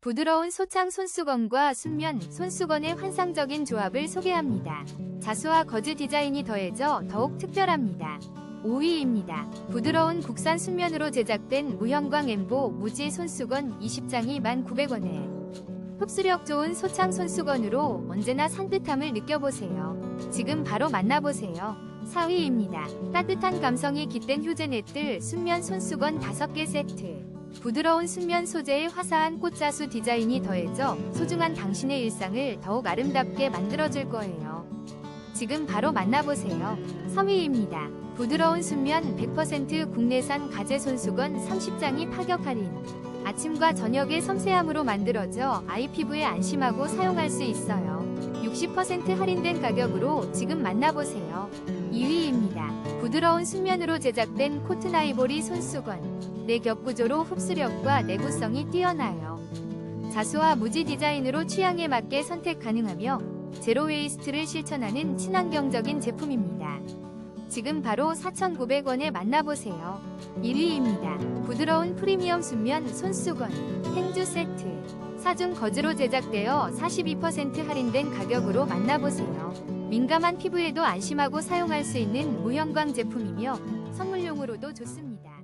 부드러운 소창 손수건과 순면 손수건의 환상적인 조합을 소개합니다. 자수와 거즈 디자인이 더해져 더욱 특별합니다. 5위입니다. 부드러운 국산 순면으로 제작된 무형광 엠보 무지 손수건 20장이 1,900원에 흡수력 좋은 소창 손수건으로 언제나 산뜻함을 느껴보세요. 지금 바로 만나보세요. 4위입니다. 따뜻한 감성이 깃든 휴제넷들 순면 손수건 5개 세트. 부드러운 순면 소재의 화사한 꽃자수 디자인이 더해져 소중한 당신의 일상을 더욱 아름답게 만들어줄 거예요. 지금 바로 만나보세요. 3위입니다. 부드러운 순면 100% 국내산 가재 손수건 30장이 파격 할인. 아침과 저녁의 섬세함으로 만들어져 아이 피부에 안심하고 사용할 수 있어요. 60% 할인된 가격으로 지금 만나보세요. 2위입니다. 부드러운 순면으로 제작된 코튼 아이보리 손수건. 내 겹구조로 흡수력과 내구성이 뛰어나요. 자수와 무지 디자인으로 취향에 맞게 선택 가능하며 제로 웨이스트를 실천하는 친환경적인 제품입니다. 지금 바로 4,900원에 만나보세요. 1위입니다. 부드러운 프리미엄 순면 손수건 행주 세트. 사중 거즈로 제작되어 42% 할인된 가격으로 만나보세요. 민감한 피부에도 안심하고 사용할 수 있는 무형광 제품이며 선물용으로도 좋습니다.